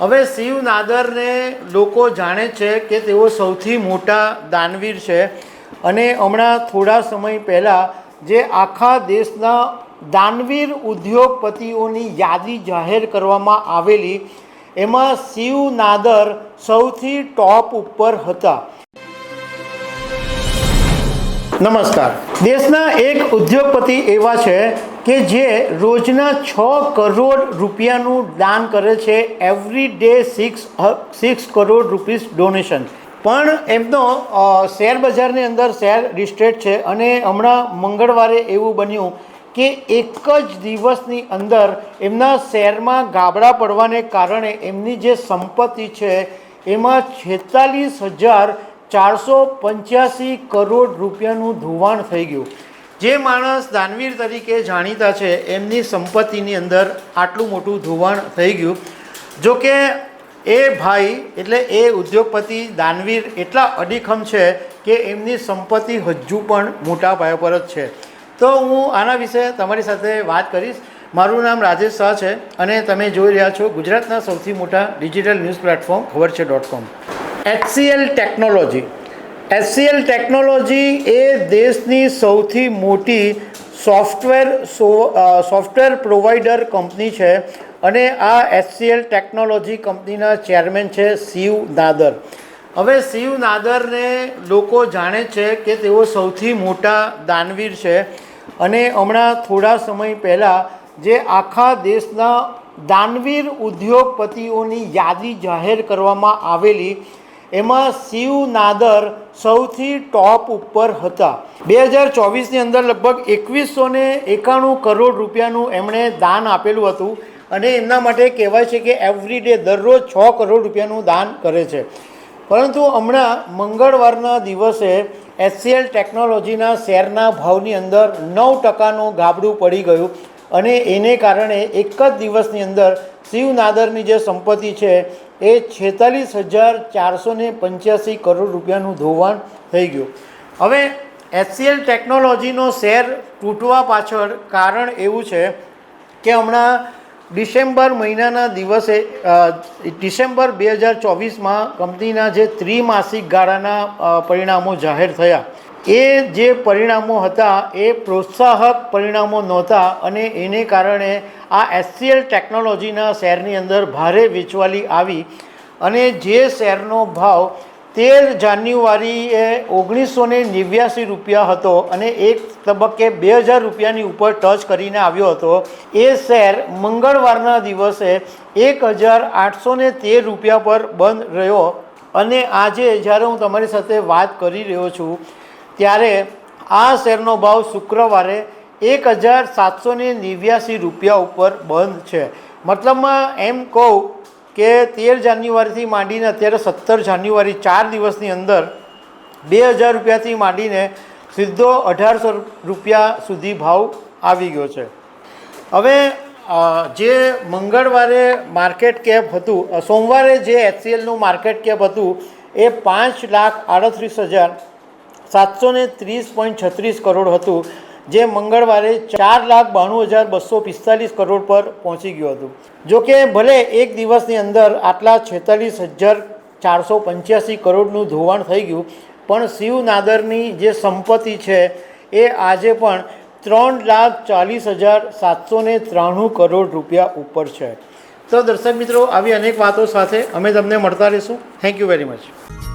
હવે શિવ નાદરને લોકો જાણે છે કે તેઓ સૌથી મોટા દાનવીર છે અને હમણાં થોડા સમય પહેલાં જે આખા દેશના દાનવીર ઉદ્યોગપતિઓની યાદી જાહેર કરવામાં આવેલી, એમાં શિવ નાદર સૌથી ટોપ ઉપર હતા. નમસ્કાર. દેશના એક ઉદ્યોગપતિ એવા છે કે જે રોજના છ કરોડ રૂપિયાનું દાન કરે છે. Every day six six crore rupees donation પણ એમનો શેર બજારની અંદર શેર લિસ્ટેડ છે અને હમણાં મંગળવારે એવું બન્યું કે એક જ દિવસની અંદર એમના શેરમાં ગાબડા પડવાને કારણે એમની જે સંપત્તિ છે એમાં છેતાલીસ હજાર ચારસો પંચ્યાસી કરોડ રૂપિયાનું ધોવાણ થઈ ગયું. જે માણસ દાનવીર તરીકે જાણીતા છે, એમની સંપત્તિની અંદર આટલું મોટું ધોવાણ થઈ ગયું. જો કે એ ભાઈ, એટલે એ ઉદ્યોગપતિ દાનવીર એટલા અડીખમ છે કે એમની સંપત્તિ હજુ પણ મોટા પાયા પર જ છે. તો હું આના વિશે તમારી સાથે વાત કરીશ. મારું નામ રાજેશ શાહ છે અને તમે જોઈ રહ્યા છો ગુજરાતના સૌથી મોટા ડિજિટલ ન્યૂઝ પ્લેટફોર્મ, ખબર છે dot com HCL technology HCL technology એ દેશની સૌથી મોટી સોફ્ટવેર સોફ્ટવેર પ્રોવાઈડર કંપની છે અને આ એચસીએલ ટેકનોલોજી કંપનીના ચેરમેન છે શિવ નાદર. હવે શિવ નાદરને લોકો જાણે છે કે તેઓ સૌથી મોટા દાનવીર છે અને હમણાં થોડા સમય પહેલાં જે આખા દેશના દાનવીર ઉદ્યોગપતિઓની યાદી જાહેર કરવામાં આવેલી એમાં શિવ નાદર સૌથી ટોપ ઉપર હતા. બે હજાર ચોવીસની અંદર લગભગ એકવીસો ને એકાણું કરોડ રૂપિયાનું એમણે દાન આપેલું હતું અને એમના માટે કહેવાય છે કે એવરી ડે દરરોજ છ કરોડ રૂપિયાનું દાન કરે છે. પરંતુ હમણાં મંગળવારના દિવસે એચસીએલ ટેકનોલોજીના શેરના ભાવની અંદર નવ ટકાનું ગાબડું પડી ગયું અને એને કારણે એક જ દિવસની અંદર શિવ નાદરની જે સંપત્તિ છે એ છેતાલીસ હજાર ચારસો પંચ્યાસી કરોડ રૂપિયાનું ધોવાણ થઈ ગયું. હવે એચસીએલ ટેકનોલોજીનો શેર તૂટવા પાછળ કારણ એવું છે કે હમણાં ડિસેમ્બર મહિનાના દિવસે ડિસેમ્બર બે હજાર ચોવીસમાં કંપનીના જે ત્રિમાસિક ગાળાના પરિણામો જાહેર થયા. એ જે પરિણામો હતા, એ પ્રોત્સાહક પરિણામો નહોતા અને એને કારણે આ એસસીએલ ટેકનોલોજીના શેરની અંદર ભારે વેચવાલી આવી અને જે શેરનો ભાવ તેર જાન્યુઆરીએ ઓગણીસો ને નેવ્યાસી રૂપિયા હતો અને એક તબક્કે બે હજાર રૂપિયાની ઉપર ટચ કરીને આવ્યો હતો. એ શેર મંગળવારના દિવસે એક હજાર આઠસો ને તેર રૂપિયા પર બંધ રહ્યો અને આજે જ્યારે હું તમારી સાથે વાત કરી રહ્યો છું ત્યારે આ શેરનો ભાવ શુક્રવારે એક હજાર સાતસો નેવ્યાસી રૂપિયા ઉપર બંધ છે. મતલબમાં એમ કહું કે તેર જાન્યુઆરીથી માંડીને અત્યારે સત્તર જાન્યુઆરી ચાર દિવસની અંદર બે હજાર રૂપિયાથી માંડીને સીધો અઢારસો રૂપિયા સુધી ભાવ આવી ગયો છે. હવે જે મંગળવારે માર્કેટ કેપ હતું સોમવારે જે એચસીએલનું માર્કેટ કેપ હતું, એ પાંચ લાખ આડત્રીસ હજાર સાતસો ને ત્રીસ પોઈન્ટ છત્રીસ કરોડ હતું, જે મંગળવારે ચાર લાખ બાણું હજાર બસો પિસ્તાલીસ કરોડ પર પહોંચી ગયું હતું. જોકે ભલે એક દિવસની અંદર આટલા છેતાલીસ હજાર ચારસો પંચ્યાસી કરોડનું ધોવાણ થઈ ગયું, પણ શિવ નાદરની જે સંપત્તિ છે એ આજે પણ ત્રણ લાખ ચાલીસ હજાર સાતસો ત્રાણું કરોડ રૂપિયા ઉપર છે. તો દર્શક મિત્રો, આવી અનેક વાતો સાથે અમે તમને મળતા રહીશું. Thank you very much